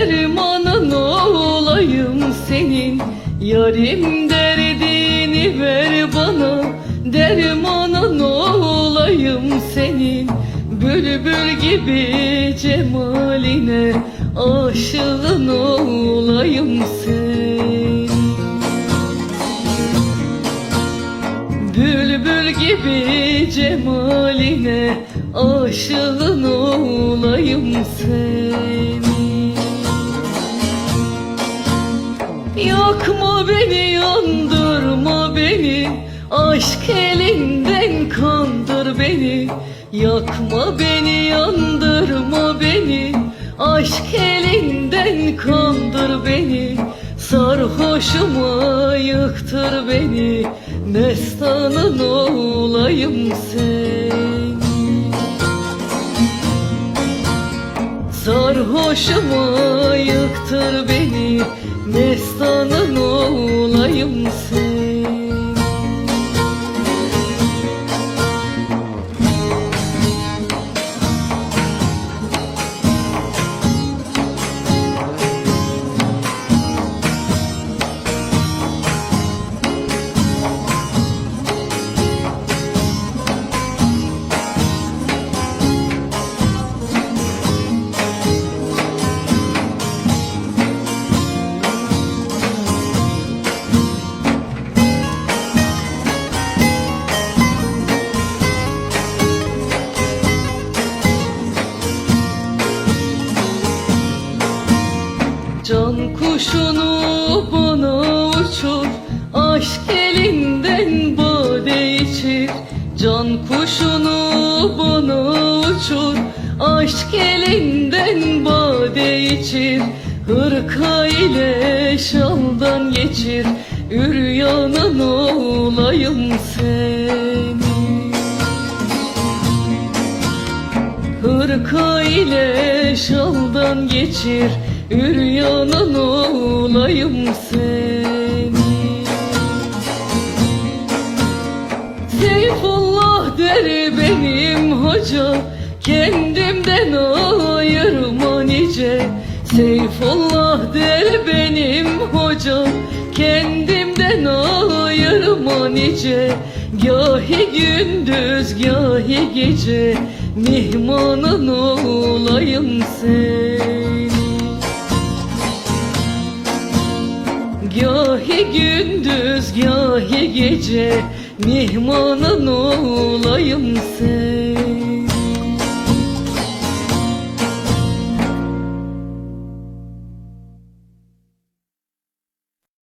dermanın olayım senin. Yarim derdini ver bana. Dermanın olayım senin. Bülbül gibi cemaline Aşığın olayım senin. Bülbül gibi cemaline aşığın olayım seni Yakma beni yandırma beni. Aşk elinden kandır beni. Yakma beni yandırma beni. Aşk elinden kandır beni. Sarhoşuma yıktır beni. Mestanın olayım sen. Sarhoşuma yıktır beni kuşunu bana uçur. Aşk elinden bade içir. Can kuşunu bana uçur. Aşk elinden bade içir. Hırka ile şaldan geçir. Üryanın olayım seni. Hırka ile şaldan geçir Üryanın olayım seni. Seyfullah der benim hoca Kendimden ayırma nice. Seyfullah der benim hoca Kendimden ayırma nice. Gahi gündüz gahi gece Mihmanın olayım seni ilahi gece mihmanın olayım sen.